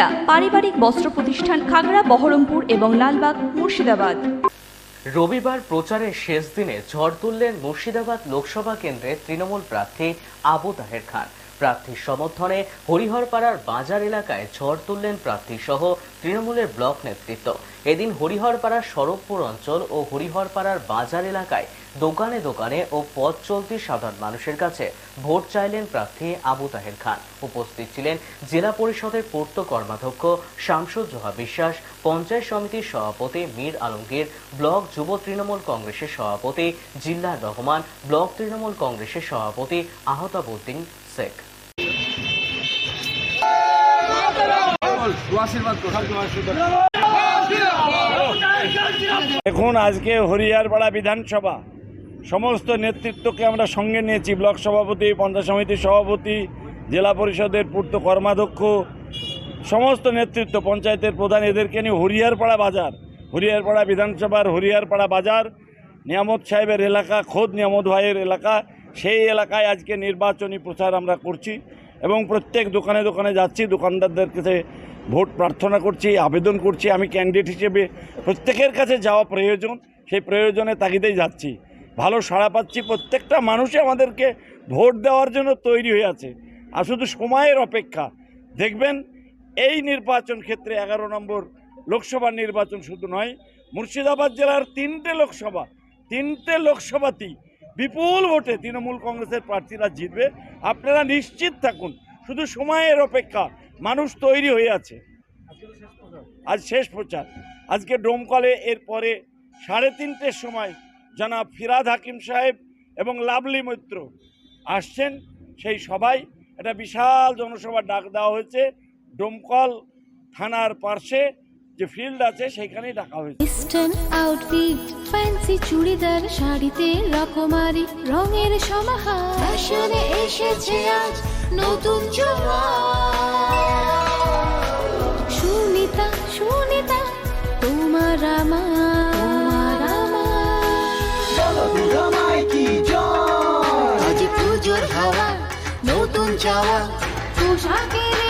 সুনিতা পারিবারিক বস্ত্র প্রতিষ্ঠান খাগড়া, বহরমপুর এবং লালবাগ, মুর্শিদাবাদ। রবিবার প্রচারের শেষ দিনে ঝড় তুললেন মুর্শিদাবাদ লোকসভা কেন্দ্রের তৃণমূল প্রার্থী আবু তাহের খান। প্রার্থীর সমর্থনে হরিহরপাড়ার বাজার এলাকায় ঝড় তুললেন প্রার্থী সহ তৃণমূলের ব্লক নেতৃত্ব। এদিন হরিহরপাড়ার সড়কপুর অঞ্চল ও হরিহরপাড়ার বাজার এলাকায় দোকানে দোকানে ও পথ চলতি সাধারণ মানুষের কাছে ভোট চাইলেন প্রার্থী আবু তাহের খান। উপস্থিত ছিলেন জেলা পরিষদের পূর্ত কর্মাধ্যক্ষ শামসুল জোহা বিশ্বাস, পঞ্চায়েত সমিতির সভাপতি মীর আলমগীর, ব্লক যুব তৃণমূল কংগ্রেসের সভাপতি জিল্লার রহমান, ব্লক তৃণমূল কংগ্রেসের সভাপতি আহতাবুদ্দিন শেখ। এখন আজকে হরিয়ারপাড়া বিধানসভা সমস্ত নেতৃত্বকে আমরা সঙ্গে নিয়েছি ব্লক সভাপতি পঞ্চায়েত সমিতির সভাপতি জেলা পরিষদের পূর্ত কর্মাধ্যক্ষ সমস্ত নেতৃত্ব পঞ্চায়েতের প্রধান এদেরকে নিয়ে হরিয়ারপাড়া বাজার হরিয়ারপাড়া বিধানসভার হরিয়ারপাড়া বাজার নিয়ামত সাহেবের এলাকা খোদ নিয়ামত ভাইয়ের এলাকা সেই এলাকায় আজকে নির্বাচনী প্রচার আমরা করছি এবং প্রত্যেক দোকানে দোকানে যাচ্ছি দোকানদারদের কাছে ভোট প্রার্থনা করছি, আবেদন করছি, আমি ক্যান্ডিডেট হিসেবে প্রত্যেকের কাছে যাওয়া প্রয়োজন, সেই প্রয়োজনে তাগিদেই যাচ্ছি। ভালো সাড়া পাচ্ছি, প্রত্যেকটা মানুষই আমাদেরকে ভোট দেওয়ার জন্য তৈরি হয়ে আছে। আর শুধু সময়ের অপেক্ষা, দেখবেন এই নির্বাচন ক্ষেত্রে এগারো নম্বর লোকসভা নির্বাচন শুধু নয়, মুর্শিদাবাদ জেলার তিনটে লোকসভা, তিনটে লোকসভাতেই বিপুল ভোটে তৃণমূল কংগ্রেসের প্রার্থীরা জিতবে। আপনারা নিশ্চিত থাকুন, শুধু সময়ের অপেক্ষা মানুষ তৈরি হয়ে আছে। আজ শেষ প্রচার। আজকে ডোমকলে এরপরে সাড়ে তিনটের সময় জনাব ফিরাদ হাকিম সাহেব এবং লাভলি মৈত্র আসছেন। সেই সবাই একটা বিশাল জনসভা ডাক দেওয়া হয়েছে। ডোমকল থানার পার্শ্বে যে ফিল্ড আছে সেইখানেই ডাকা হয়েছে। ওয়েস্টার্ন আউটফিট ফ্যান্সি চুড়িদার শাড়িতে রকমারি রঙের সমাহার। ফ্যাশনে এসেছে আজ নতুন সুনিতা সুনিতা তোমার আমার তোমার আমার। আজ পুজোর হাওয়া নতুন চাওয়া পোশাকের